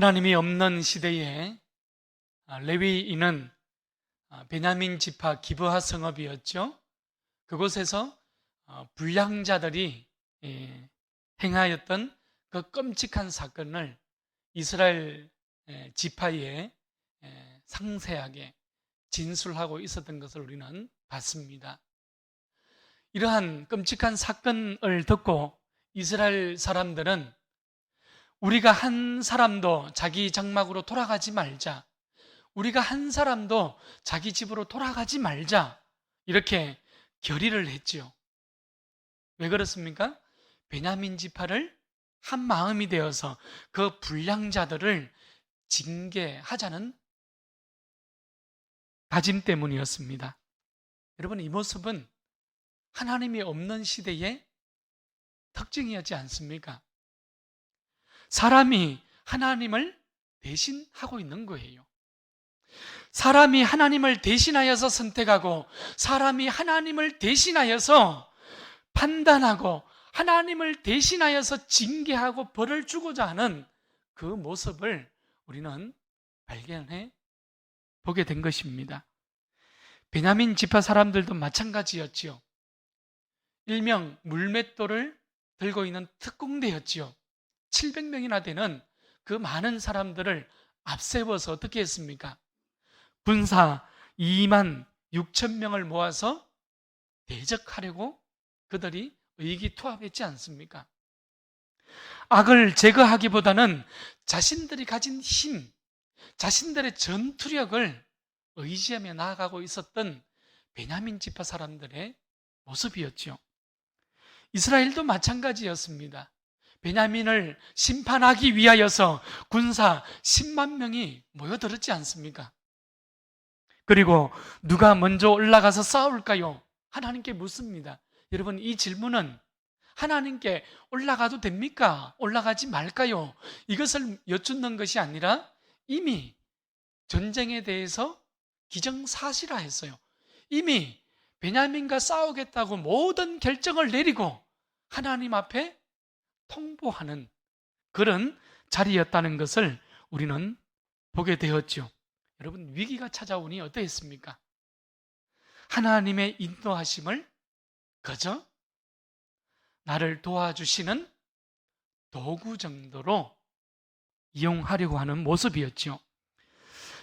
하나님이 없는 시대에 아, 레위인은 아, 베냐민 지파 기브하 성읍이었죠. 그곳에서 어, 불량자들이 예, 행하였던 그 끔찍한 사건을 이스라엘 예, 지파에 예, 상세하게 진술하고 있었던 것을 우리는 봤습니다. 이러한 끔찍한 사건을 듣고 이스라엘 사람들은 우리가 한 사람도 자기 장막으로 돌아가지 말자. 우리가 한 사람도 자기 집으로 돌아가지 말자. 이렇게 결의를 했지요. 왜 그렇습니까? 베냐민 지파를 한 마음이 되어서 그 불량자들을 징계하자는 다짐 때문이었습니다. 여러분, 이 모습은 하나님이 없는 시대의 특징이었지 않습니까? 사람이 하나님을 대신하고 있는 거예요. 사람이 하나님을 대신하여서 선택하고 사람이 하나님을 대신하여서 판단하고 하나님을 대신하여서 징계하고 벌을 주고자 하는 그 모습을 우리는 발견해 보게 된 것입니다. 베냐민 지파 사람들도 마찬가지였지요. 일명 물맷돌을 들고 있는 특공대였지요. 700명이나 되는 그 많은 사람들을 앞세워서 어떻게 했습니까? 군사 2만 6천 명을 모아서 대적하려고 그들이 의기투합했지 않습니까? 악을 제거하기보다는 자신들이 가진 힘, 자신들의 전투력을 의지하며 나아가고 있었던 베냐민 지파 사람들의 모습이었죠. 이스라엘도 마찬가지였습니다. 베냐민을 심판하기 위하여서 군사 10만 명이 모여들었지 않습니까? 그리고 누가 먼저 올라가서 싸울까요? 하나님께 묻습니다. 여러분, 이 질문은 하나님께 올라가도 됩니까? 올라가지 말까요? 이것을 여쭙는 것이 아니라 이미 전쟁에 대해서 기정사실화 했어요. 이미 베냐민과 싸우겠다고 모든 결정을 내리고 하나님 앞에 통보하는 그런 자리였다는 것을 우리는 보게 되었죠. 여러분, 위기가 찾아오니 어떠했습니까? 하나님의 인도하심을 그저 나를 도와주시는 도구 정도로 이용하려고 하는 모습이었죠.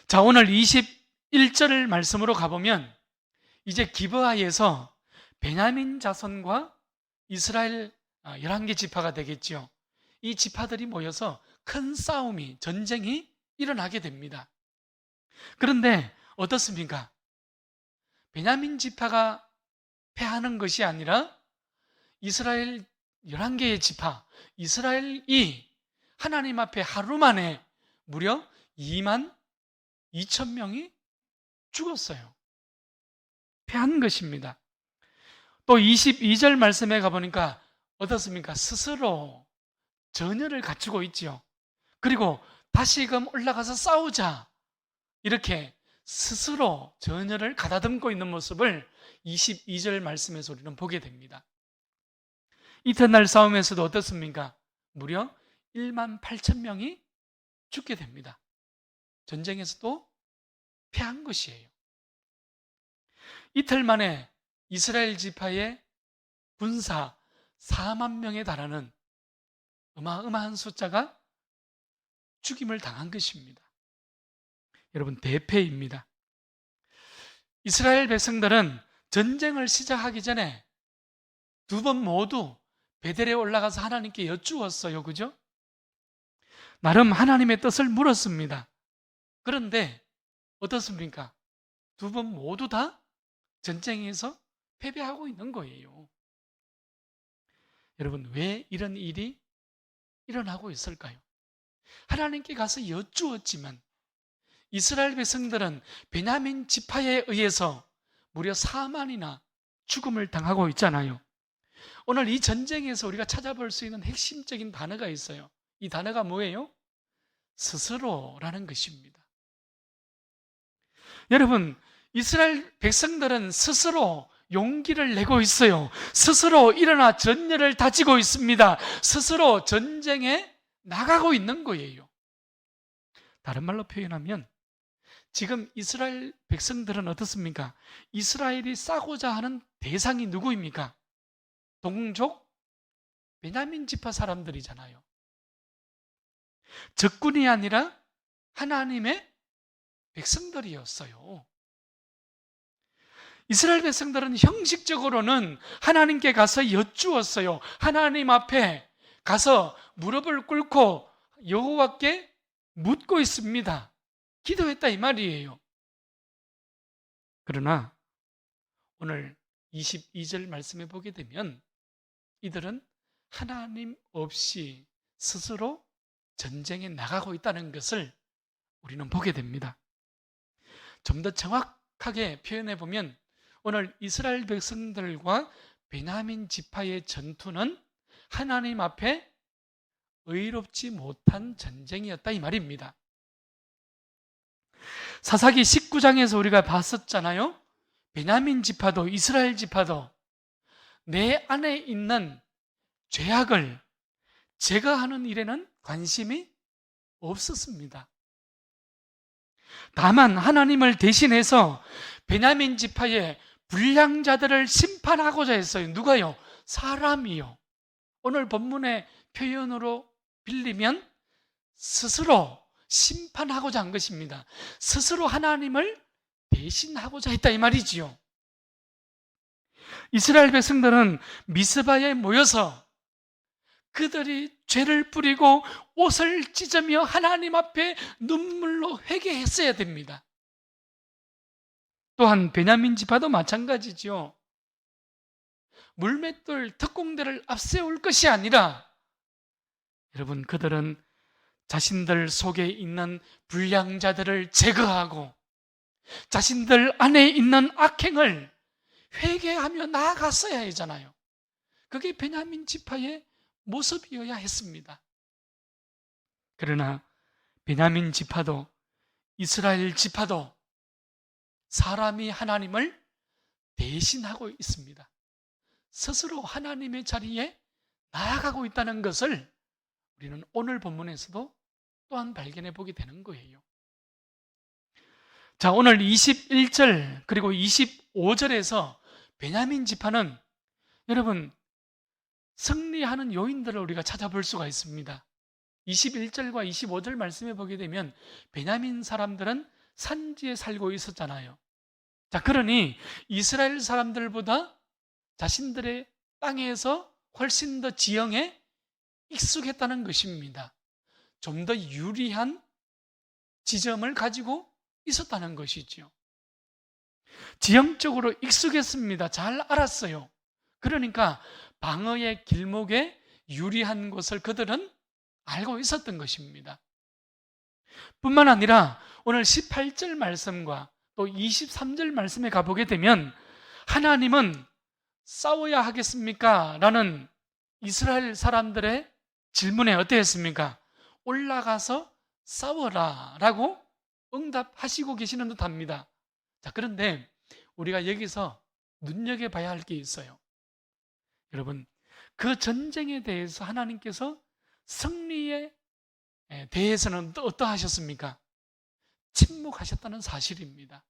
자, 오늘 21절 말씀으로 가보면 이제 기브아에서 베냐민 자손과 이스라엘 11개 아, 지파가 되겠죠. 이 지파들이 모여서 큰 싸움이, 전쟁이 일어나게 됩니다. 그런데 어떻습니까? 베냐민 지파가 패하는 것이 아니라 이스라엘 11개의 지파, 이스라엘이 하나님 앞에 하루 만에 무려 2만 2천 명이 죽었어요. 패한 것입니다. 또 22절 말씀에 가보니까 어떻습니까? 스스로 전열을 갖추고 있지요. 그리고 다시금 올라가서 싸우자. 이렇게 스스로 전열을 가다듬고 있는 모습을 22절 말씀에서 우리는 보게 됩니다. 이튿날 싸움에서도 어떻습니까? 무려 1만 8천 명이 죽게 됩니다. 전쟁에서도 패한 것이에요. 이틀 만에 이스라엘 지파의 군사 4만 명에 달하는 어마어마한 숫자가 죽임을 당한 것입니다. 여러분, 대패입니다. 이스라엘 백성들은 전쟁을 시작하기 전에 두 번 모두 베델에 올라가서 하나님께 여쭈었어요. 그죠? 나름 하나님의 뜻을 물었습니다. 그런데 어떻습니까? 두 번 모두 다 전쟁에서 패배하고 있는 거예요. 여러분, 왜 이런 일이 일어나고 있을까요? 하나님께 가서 여쭈었지만 이스라엘 백성들은 베냐민 지파에 의해서 무려 4만이나 죽음을 당하고 있잖아요. 오늘 이 전쟁에서 우리가 찾아볼 수 있는 핵심적인 단어가 있어요. 이 단어가 뭐예요? 스스로라는 것입니다. 여러분, 이스라엘 백성들은 스스로 용기를 내고 있어요. 스스로 일어나 전열을 다지고 있습니다. 스스로 전쟁에 나가고 있는 거예요. 다른 말로 표현하면 지금 이스라엘 백성들은 어떻습니까? 이스라엘이 싸고자 하는 대상이 누구입니까? 동족 베냐민 지파 사람들이잖아요. 적군이 아니라 하나님의 백성들이었어요. 이스라엘 백성들은 형식적으로는 하나님께 가서 여쭈었어요. 하나님 앞에 가서 무릎을 꿇고 여호와께 묻고 있습니다. 기도했다 이 말이에요. 그러나 오늘 22절 말씀해 보게 되면 이들은 하나님 없이 스스로 전쟁에 나가고 있다는 것을 우리는 보게 됩니다. 좀 더 정확하게 표현해 보면 오늘 이스라엘 백성들과 베냐민 지파의 전투는 하나님 앞에 의롭지 못한 전쟁이었다 이 말입니다. 사사기 19장에서 우리가 봤었잖아요. 베냐민 지파도 이스라엘 지파도 내 안에 있는 죄악을 제거하는 일에는 관심이 없었습니다. 다만 하나님을 대신해서 베냐민 지파의 불량자들을 심판하고자 했어요. 누가요? 사람이요. 오늘 본문의 표현으로 빌리면 스스로 심판하고자 한 것입니다. 스스로 하나님을 대신하고자 했다 이 말이지요. 이스라엘 백성들은 미스바에 모여서 그들이 죄를 뿌리고 옷을 찢으며 하나님 앞에 눈물로 회개했어야 됩니다. 또한 베냐민 지파도 마찬가지죠. 물맷돌 특공대를 앞세울 것이 아니라 여러분 그들은 자신들 속에 있는 불량자들을 제거하고 자신들 안에 있는 악행을 회개하며 나아갔어야 하잖아요. 그게 베냐민 지파의 모습이어야 했습니다. 그러나 베냐민 지파도 이스라엘 지파도 사람이 하나님을 대신하고 있습니다. 스스로 하나님의 자리에 나아가고 있다는 것을 우리는 오늘 본문에서도 또한 발견해 보게 되는 거예요. 자, 오늘 21절 그리고 25절에서 베냐민 지파는 여러분 승리하는 요인들을 우리가 찾아볼 수가 있습니다. 21절과 25절 말씀해 보게 되면 베냐민 사람들은 산지에 살고 있었잖아요. 자, 그러니 이스라엘 사람들보다 자신들의 땅에서 훨씬 더 지형에 익숙했다는 것입니다. 좀 더 유리한 지점을 가지고 있었다는 것이지요. 지형적으로 익숙했습니다. 잘 알았어요. 그러니까 방어의 길목에 유리한 것을 그들은 알고 있었던 것입니다. 뿐만 아니라 오늘 18절 말씀과 또 23절 말씀에 가보게 되면 하나님은 싸워야 하겠습니까? 라는 이스라엘 사람들의 질문에 어땠습니까? 올라가서 싸워라 라고 응답하시고 계시는 듯 합니다. 자, 그런데 우리가 여기서 눈여겨봐야 할 게 있어요. 여러분, 그 전쟁에 대해서 하나님께서 승리에 대해서는 어떠하셨습니까? 침묵하셨다는 사실입니다.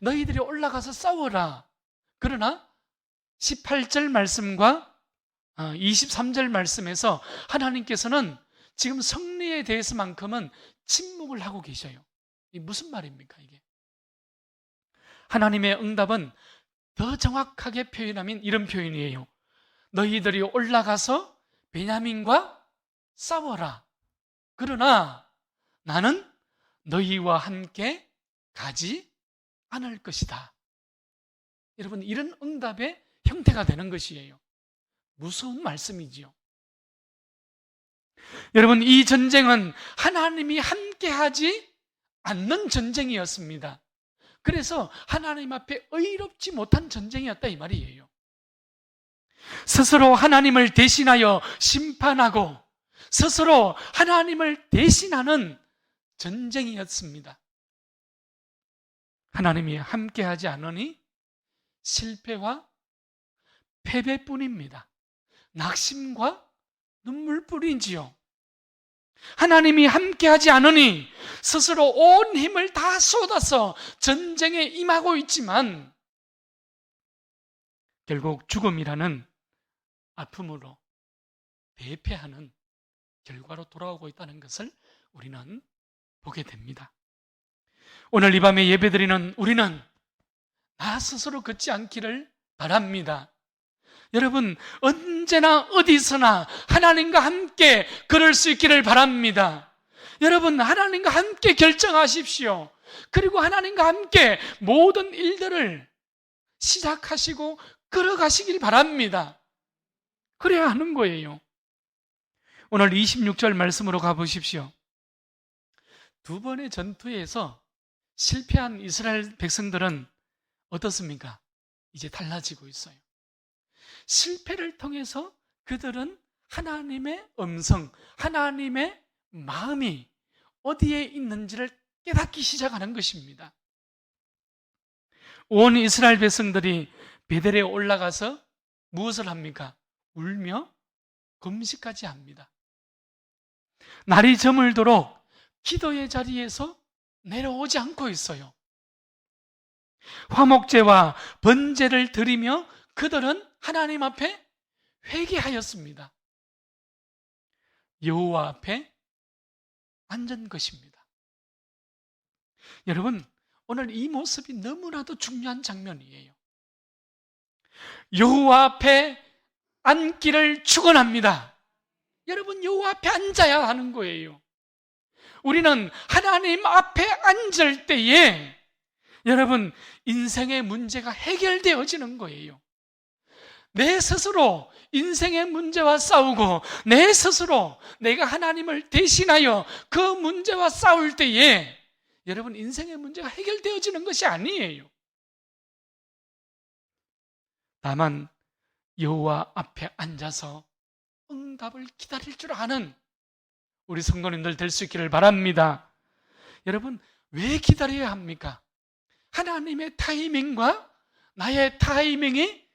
너희들이 올라가서 싸워라. 그러나 18절 말씀과 23절 말씀에서 하나님께서는 지금 승리에 대해서만큼은 침묵을 하고 계셔요. 이 무슨 말입니까, 이게? 하나님의 응답은 더 정확하게 표현하면 이런 표현이에요. 너희들이 올라가서 베냐민과 싸워라. 그러나 나는 너희와 함께 가지 않을 것이다. 여러분, 이런 응답의 형태가 되는 것이에요. 무서운 말씀이지요. 여러분, 이 전쟁은 하나님이 함께하지 않는 전쟁이었습니다. 그래서 하나님 앞에 의롭지 못한 전쟁이었다 이 말이에요. 스스로 하나님을 대신하여 심판하고 스스로 하나님을 대신하는 전쟁이었습니다. 하나님이 함께하지 않으니 실패와 패배뿐입니다. 낙심과 눈물뿐이지요. 하나님이 함께하지 않으니 스스로 온 힘을 다 쏟아서 전쟁에 임하고 있지만 결국 죽음이라는 아픔으로 대패하는 결과로 돌아오고 있다는 것을 우리는 보게 됩니다. 오늘 이 밤에 예배드리는 우리는 나 스스로 걷지 않기를 바랍니다. 여러분, 언제나 어디서나 하나님과 함께 걸을 수 있기를 바랍니다. 여러분, 하나님과 함께 결정하십시오. 그리고 하나님과 함께 모든 일들을 시작하시고 걸어가시길 바랍니다. 그래야 하는 거예요. 오늘 26절 말씀으로 가보십시오. 두 번의 전투에서 실패한 이스라엘 백성들은 어떻습니까? 이제 달라지고 있어요. 실패를 통해서 그들은 하나님의 음성, 하나님의 마음이 어디에 있는지를 깨닫기 시작하는 것입니다. 온 이스라엘 백성들이 베델에 올라가서 무엇을 합니까? 울며 금식까지 합니다. 날이 저물도록 기도의 자리에서 내려오지 않고 있어요. 화목제와 번제를 드리며 그들은 하나님 앞에 회개하였습니다. 여호와 앞에 앉은 것입니다. 여러분, 오늘 이 모습이 너무나도 중요한 장면이에요. 여호와 앞에 앉기를 축원합니다. 여러분 여호와 앞에 앉아야 하는 거예요. 우리는 하나님 앞에 앉을 때에 여러분 인생의 문제가 해결되어지는 거예요. 내 스스로 인생의 문제와 싸우고 내 스스로 내가 하나님을 대신하여 그 문제와 싸울 때에 여러분 인생의 문제가 해결되어지는 것이 아니에요. 다만 여호와 앞에 앉아서 응답을 기다릴 줄 아는 우리 성도님들 될 수 있기를 바랍니다. 여러분 왜 기다려야 합니까? 하나님의 타이밍과 나의 타이밍이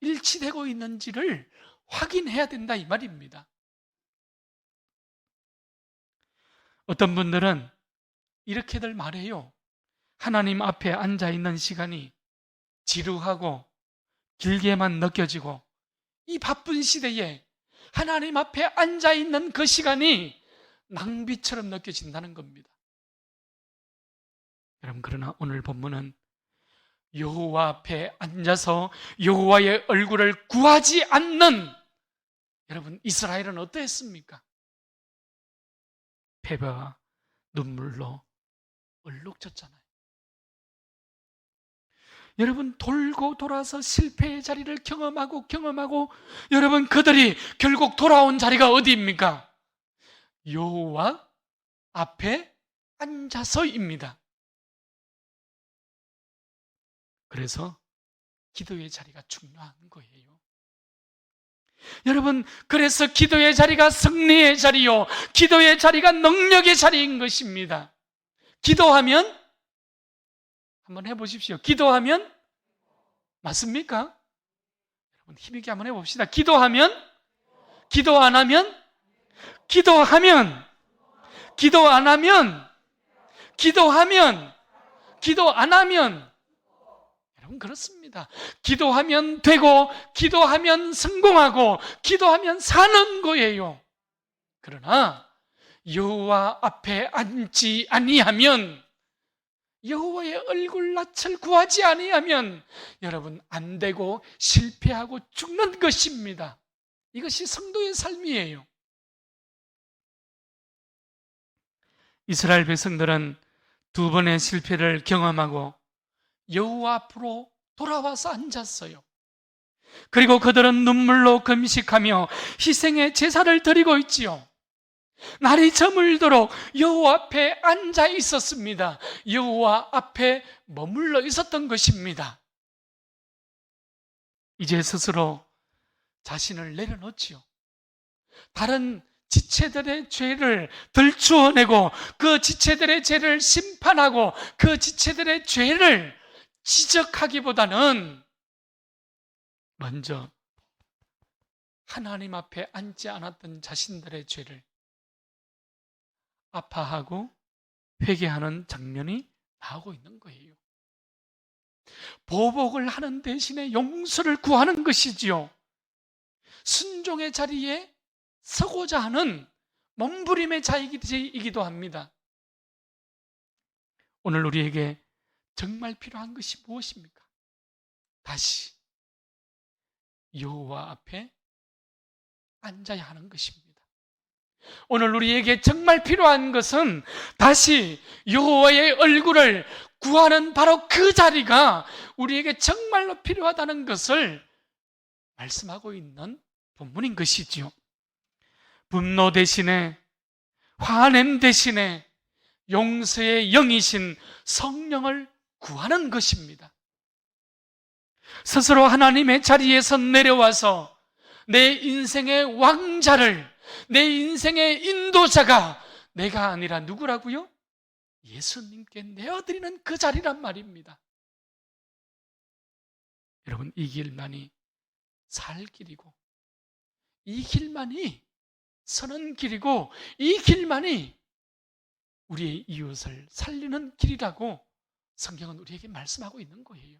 일치되고 있는지를 확인해야 된다 이 말입니다. 어떤 분들은 이렇게들 말해요. 하나님 앞에 앉아 있는 시간이 지루하고 길게만 느껴지고 이 바쁜 시대에 하나님 앞에 앉아 있는 그 시간이 낭비처럼 느껴진다는 겁니다. 여러분 그러나 오늘 본문은 여호와 앞에 앉아서 여호와의 얼굴을 구하지 않는 여러분 이스라엘은 어떠했습니까? 패배와 눈물로 얼룩졌잖아요. 여러분 돌고 돌아서 실패의 자리를 경험하고 경험하고 여러분 그들이 결국 돌아온 자리가 어디입니까? 여호와 앞에 앉아서입니다. 그래서 기도의 자리가 중요한 거예요. 여러분, 그래서 기도의 자리가 승리의 자리요. 기도의 자리가 능력의 자리인 것입니다. 기도하면, 한번 해보십시오. 기도하면, 맞습니까? 여러분, 힘있게 한번 해봅시다. 기도하면, 기도 안 하면, 기도하면, 기도 안 하면, 기도하면, 기도 안 하면, 여러분 그렇습니다. 기도하면 되고 기도하면 성공하고 기도하면 사는 거예요. 그러나 여호와 앞에 앉지 아니하면 여호와의 얼굴 낯을 구하지 아니하면 여러분 안 되고 실패하고 죽는 것입니다. 이것이 성도의 삶이에요. 이스라엘 백성들은 두 번의 실패를 경험하고 여호와 앞으로 돌아와서 앉았어요. 그리고 그들은 눈물로 금식하며 희생의 제사를 드리고 있지요. 날이 저물도록 여호와 앞에 앉아 있었습니다. 여호와 앞에 머물러 있었던 것입니다. 이제 스스로 자신을 내려놓지요. 다른 지체들의 죄를 들추어내고 그 지체들의 죄를 심판하고 그 지체들의 죄를 지적하기보다는 먼저 하나님 앞에 앉지 않았던 자신들의 죄를 아파하고 회개하는 장면이 나오고 있는 거예요. 보복을 하는 대신에 용서를 구하는 것이지요. 순종의 자리에 서고자 하는 몸부림의 자이기도 합니다. 오늘 우리에게 정말 필요한 것이 무엇입니까? 다시 여호와 앞에 앉아야 하는 것입니다. 오늘 우리에게 정말 필요한 것은 다시 여호와의 얼굴을 구하는 바로 그 자리가 우리에게 정말로 필요하다는 것을 말씀하고 있는 본문인 것이지요. 분노 대신에 화냄 대신에 용서의 영이신 성령을 구하는 것입니다. 스스로 하나님의 자리에서 내려와서 내 인생의 왕자를 내 인생의 인도자가 내가 아니라 누구라고요? 예수님께 내어드리는 그 자리란 말입니다. 여러분, 이 길만이 살 길이고, 이 길만이 서는 길이고, 이 길만이 우리의 이웃을 살리는 길이라고 성경은 우리에게 말씀하고 있는 거예요.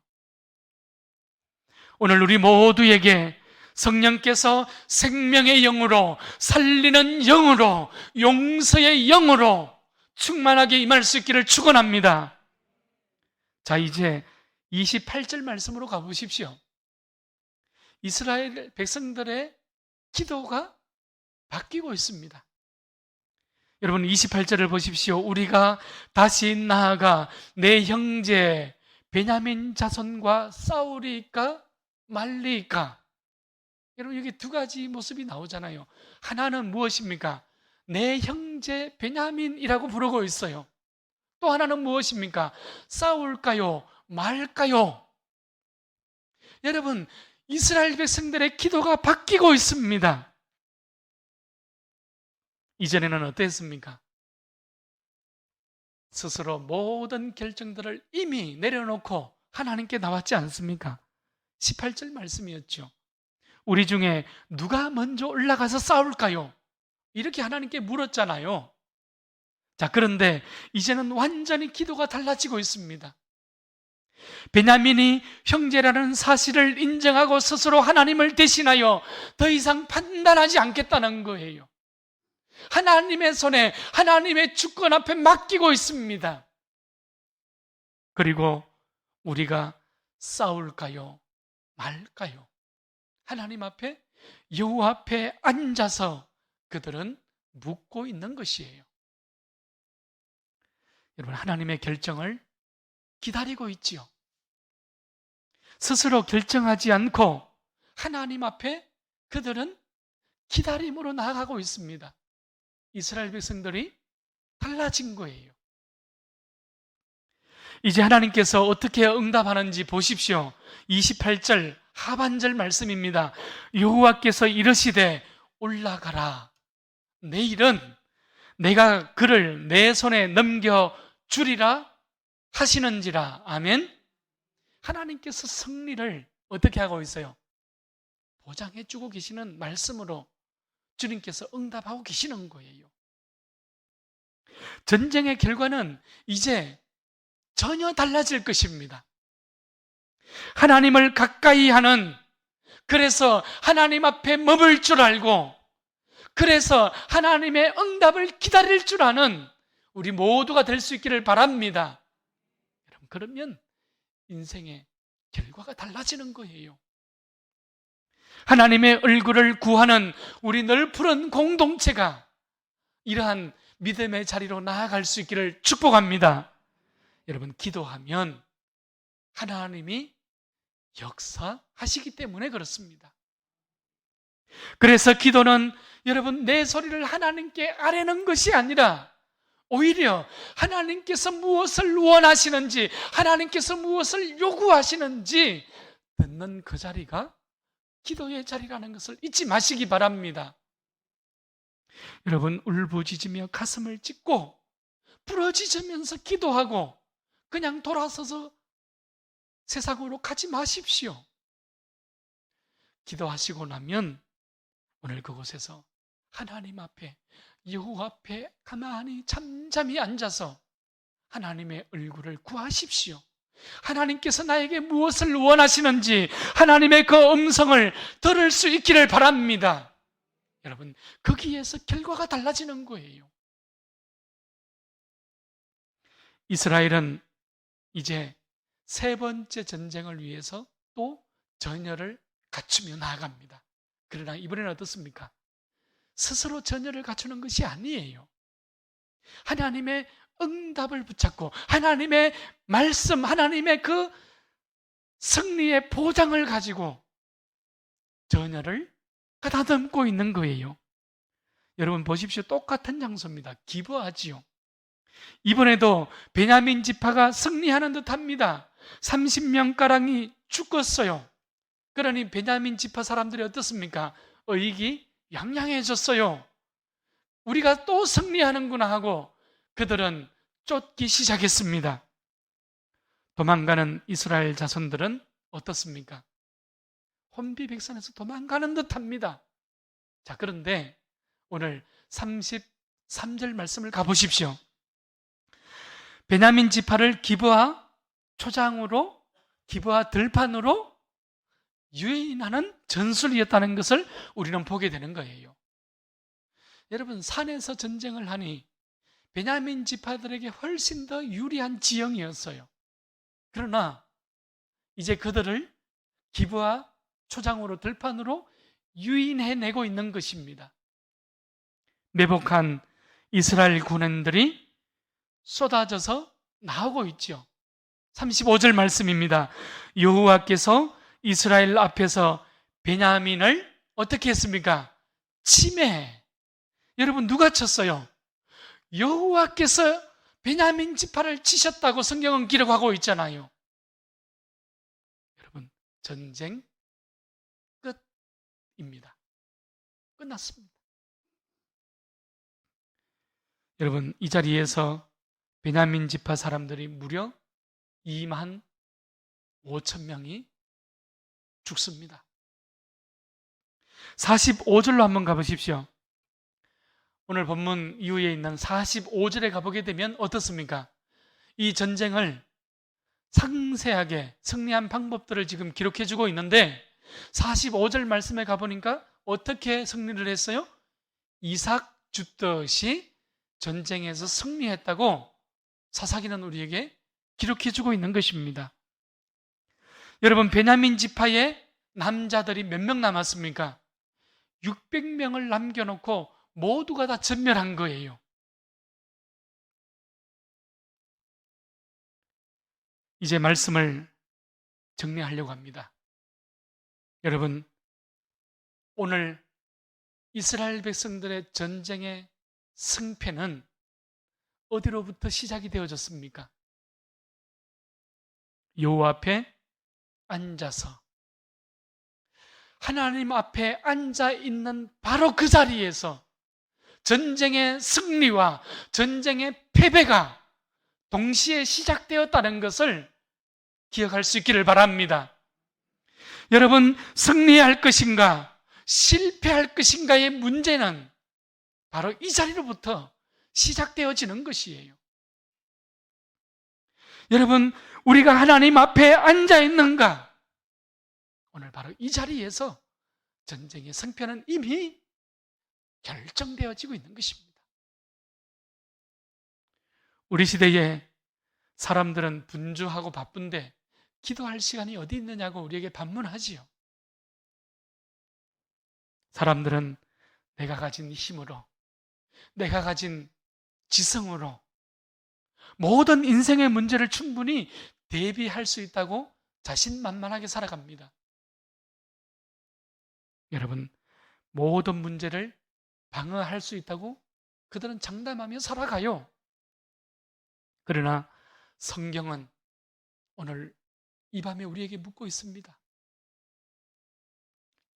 오늘 우리 모두에게 성령께서 생명의 영으로 살리는 영으로 용서의 영으로 충만하게 임할 수 있기를 축원합니다. 자, 이제 28절 말씀으로 가 보십시오. 이스라엘 백성들의 기도가 바뀌고 있습니다. 여러분 28절을 보십시오. 우리가 다시 나아가 내 형제 베냐민 자손과 싸우리까 말리까? 여러분 여기 두 가지 모습이 나오잖아요. 하나는 무엇입니까? 내 형제 베냐민이라고 부르고 있어요. 또 하나는 무엇입니까? 싸울까요? 말까요? 여러분, 이스라엘 백성들의 기도가 바뀌고 있습니다. 이전에는 어땠습니까? 스스로 모든 결정들을 이미 내려놓고 하나님께 나왔지 않습니까? 18절 말씀이었죠. 우리 중에 누가 먼저 올라가서 싸울까요? 이렇게 하나님께 물었잖아요. 자, 그런데 이제는 완전히 기도가 달라지고 있습니다. 베냐민이 형제라는 사실을 인정하고 스스로 하나님을 대신하여 더 이상 판단하지 않겠다는 거예요. 하나님의 손에 하나님의 주권 앞에 맡기고 있습니다. 그리고 우리가 싸울까요? 말까요? 하나님 앞에 여호와 앞에 앉아서 그들은 묻고 있는 것이에요. 여러분 하나님의 결정을 기다리고 있지요. 스스로 결정하지 않고 하나님 앞에 그들은 기다림으로 나아가고 있습니다. 이스라엘 백성들이 달라진 거예요. 이제 하나님께서 어떻게 응답하는지 보십시오. 28절 하반절 말씀입니다. 여호와께서 이르시되 올라가라. 내일은 내가 그를 내 손에 넘겨 주리라 하시는지라. 아멘. 하나님께서 승리를 어떻게 하고 있어요? 보장해 주고 계시는 말씀으로 주님께서 응답하고 계시는 거예요. 전쟁의 결과는 이제 전혀 달라질 것입니다. 하나님을 가까이 하는 그래서 하나님 앞에 머물 줄 알고 그래서 하나님의 응답을 기다릴 줄 아는 우리 모두가 될 수 있기를 바랍니다. 여러분 그러면 인생의 결과가 달라지는 거예요. 하나님의 얼굴을 구하는 우리 널푸른 공동체가 이러한 믿음의 자리로 나아갈 수 있기를 축복합니다. 여러분 기도하면 하나님이 역사하시기 때문에 그렇습니다. 그래서 기도는 여러분 내 소리를 하나님께 아뢰는 것이 아니라 오히려 하나님께서 무엇을 원하시는지 하나님께서 무엇을 요구하시는지 듣는 그 자리가 기도의 자리라는 것을 잊지 마시기 바랍니다. 여러분 울부짖으며 가슴을 찢고 부러지면서 기도하고 그냥 돌아서서 세상으로 가지 마십시오. 기도하시고 나면 오늘 그곳에서 하나님 앞에 여호와 앞에 가만히 잠잠히 앉아서 하나님의 얼굴을 구하십시오. 하나님께서 나에게 무엇을 원하시는지 하나님의 그 음성을 들을 수 있기를 바랍니다. 여러분, 거기에서 결과가 달라지는 거예요. 이스라엘은 이제 세 번째 전쟁을 위해서 또 전열을 갖추며 나아갑니다. 그러나 이번에는 어떻습니까? 스스로 전열을 갖추는 것이 아니에요. 하나님의 응답을 붙잡고 하나님의 말씀, 하나님의 그 승리의 보장을 가지고 전열을 가다듬고 있는 거예요. 여러분 보십시오. 똑같은 장소입니다. 기부하지요. 이번에도 베냐민 지파가 승리하는 듯 합니다. 30명 가량이 죽었어요. 그러니 베냐민 지파 사람들이 어떻습니까? 의익이 양양해졌어요. 우리가 또 승리하는구나 하고 그들은 쫓기 시작했습니다. 도망가는 이스라엘 자손들은 어떻습니까? 혼비백산에서 도망가는 듯 합니다. 자, 그런데 오늘 33절 말씀을 가보십시오. 베냐민 지파를 기부와 초장으로, 기부와 들판으로 유인하는 전술이었다는 것을 우리는 보게 되는 거예요. 여러분, 산에서 전쟁을 하니 베냐민 지파들에게 훨씬 더 유리한 지형이었어요. 그러나 이제 그들을 기부와 초장으로 들판으로 유인해내고 있는 것입니다. 매복한 이스라엘 군인들이 쏟아져서 나오고 있죠. 35절 말씀입니다. 여호와께서 이스라엘 앞에서 베냐민을 어떻게 했습니까? 침해. 여러분 누가 쳤어요? 여호와께서 베냐민 지파를 치셨다고 성경은 기록하고 있잖아요. 여러분 전쟁 끝입니다. 끝났습니다. 여러분 이 자리에서 베냐민 지파 사람들이 무려 2만 5천 명이 죽습니다. 45절로 한번 가보십시오. 오늘 본문 이후에 있는 45절에 가보게 되면 어떻습니까? 이 전쟁을 상세하게 승리한 방법들을 지금 기록해 주고 있는데 45절 말씀에 가보니까 어떻게 승리를 했어요? 이삭 죽듯이 전쟁에서 승리했다고 사사기는 우리에게 기록해 주고 있는 것입니다. 여러분 베냐민 지파의 남자들이 몇 명 남았습니까? 600명을 남겨놓고 모두가 다 전멸한 거예요. 이제 말씀을 정리하려고 합니다. 여러분, 오늘 이스라엘 백성들의 전쟁의 승패는 어디로부터 시작이 되어졌습니까? 여호와 앞에 앉아서 하나님 앞에 앉아 있는 바로 그 자리에서 전쟁의 승리와 전쟁의 패배가 동시에 시작되었다는 것을 기억할 수 있기를 바랍니다. 여러분, 승리할 것인가, 실패할 것인가의 문제는 바로 이 자리로부터 시작되어지는 것이에요. 여러분, 우리가 하나님 앞에 앉아 있는가? 오늘 바로 이 자리에서 전쟁의 승패는 이미 결정되어지고 있는 것입니다. 우리 시대에 사람들은 분주하고 바쁜데 기도할 시간이 어디 있느냐고 우리에게 반문하지요. 사람들은 내가 가진 힘으로, 내가 가진 지성으로 모든 인생의 문제를 충분히 대비할 수 있다고 자신만만하게 살아갑니다. 여러분, 모든 문제를 방어할 수 있다고 그들은 장담하며 살아가요. 그러나 성경은 오늘 이 밤에 우리에게 묻고 있습니다.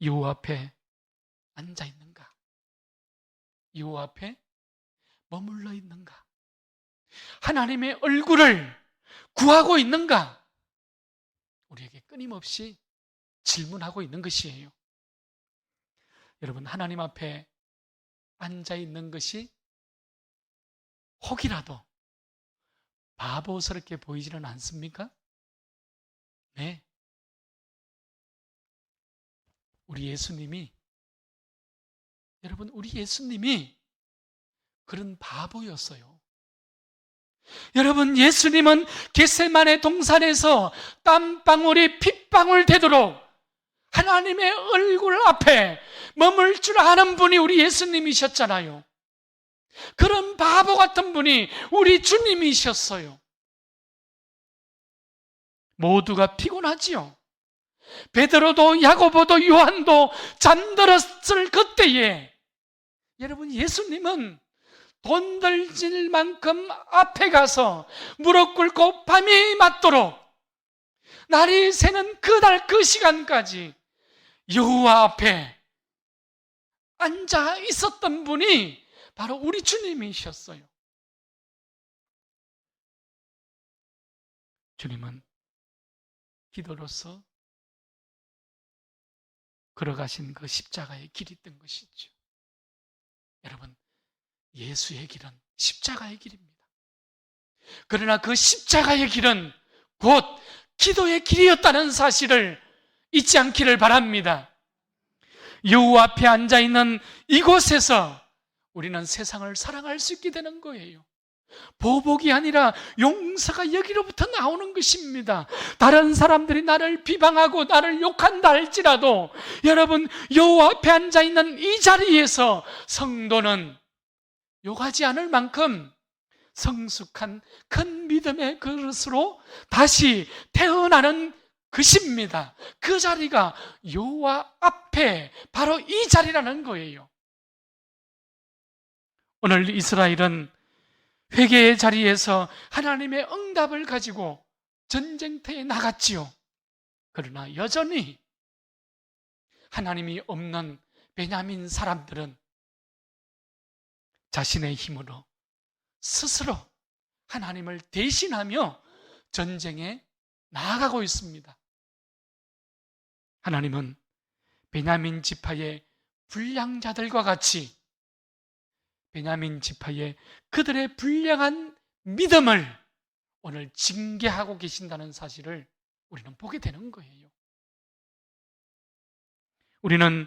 요 앞에 앉아 있는가? 요 앞에 머물러 있는가? 하나님의 얼굴을 구하고 있는가? 우리에게 끊임없이 질문하고 있는 것이에요. 여러분, 하나님 앞에 앉아 있는 것이 혹이라도 바보스럽게 보이지는 않습니까? 네. 우리 예수님이 여러분 우리 예수님이 그런 바보였어요. 여러분 예수님은 겟세만의 동산에서 땀방울이 핏방울 되도록 하나님의 얼굴 앞에 머물 줄 아는 분이 우리 예수님이셨잖아요. 그런 바보 같은 분이 우리 주님이셨어요. 모두가 피곤하지요. 베드로도 야고보도 요한도 잠들었을 그때에 여러분 예수님은 돈 들질 만큼 앞에 가서 무릎 꿇고 밤이 맞도록 날이 새는 그날 그 시간까지 여호와 앞에 앉아 있었던 분이 바로 우리 주님이셨어요. 주님은 기도로서 걸어가신 그 십자가의 길이 있던 것이죠. 여러분, 예수의 길은 십자가의 길입니다. 그러나 그 십자가의 길은 곧 기도의 길이었다는 사실을 잊지 않기를 바랍니다. 여호와 앞에 앉아 있는 이곳에서 우리는 세상을 사랑할 수 있게 되는 거예요. 보복이 아니라 용서가 여기로부터 나오는 것입니다. 다른 사람들이 나를 비방하고 나를 욕한다 할지라도 여러분 여호와 앞에 앉아 있는 이 자리에서 성도는 욕하지 않을 만큼 성숙한 큰 믿음의 그릇으로 다시 태어나는 것입니다. 그 자리가 여호와 앞에 바로 이 자리라는 거예요. 오늘 이스라엘은 회개의 자리에서 하나님의 응답을 가지고 전쟁터에 나갔지요. 그러나 여전히 하나님이 없는 베냐민 사람들은 자신의 힘으로 스스로 하나님을 대신하며 전쟁에 나아가고 있습니다. 하나님은 베냐민 지파의 불량자들과 같이 베냐민 지파의 그들의 불량한 믿음을 오늘 징계하고 계신다는 사실을 우리는 보게 되는 거예요. 우리는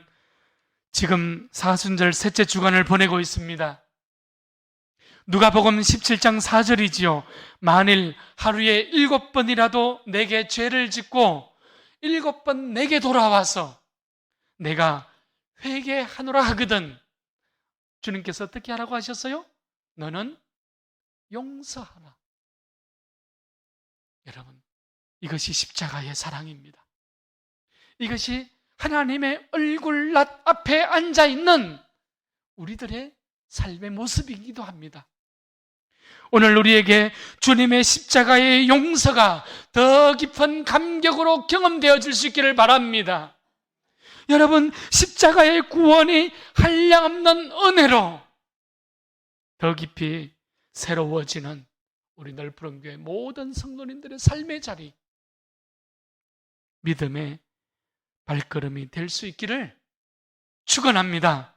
지금 사순절 셋째 주간을 보내고 있습니다. 누가복음 17장 4절이지요. 만일 하루에 일곱 번이라도 내게 죄를 짓고 일곱 번 내게 돌아와서 내가 회개하노라 하거든 주님께서 어떻게 하라고 하셨어요? 너는 용서하라. 여러분, 이것이 십자가의 사랑입니다. 이것이 하나님의 얼굴 낯 앞에 앉아 있는 우리들의 삶의 모습이기도 합니다. 오늘 우리에게 주님의 십자가의 용서가 더 깊은 감격으로 경험되어 질 수 있기를 바랍니다. 여러분, 십자가의 구원이 한량없는 은혜로 더 깊이 새로워지는 우리 넓은 교회 모든 성도님들의 삶의 자리, 믿음의 발걸음이 될 수 있기를 축원합니다.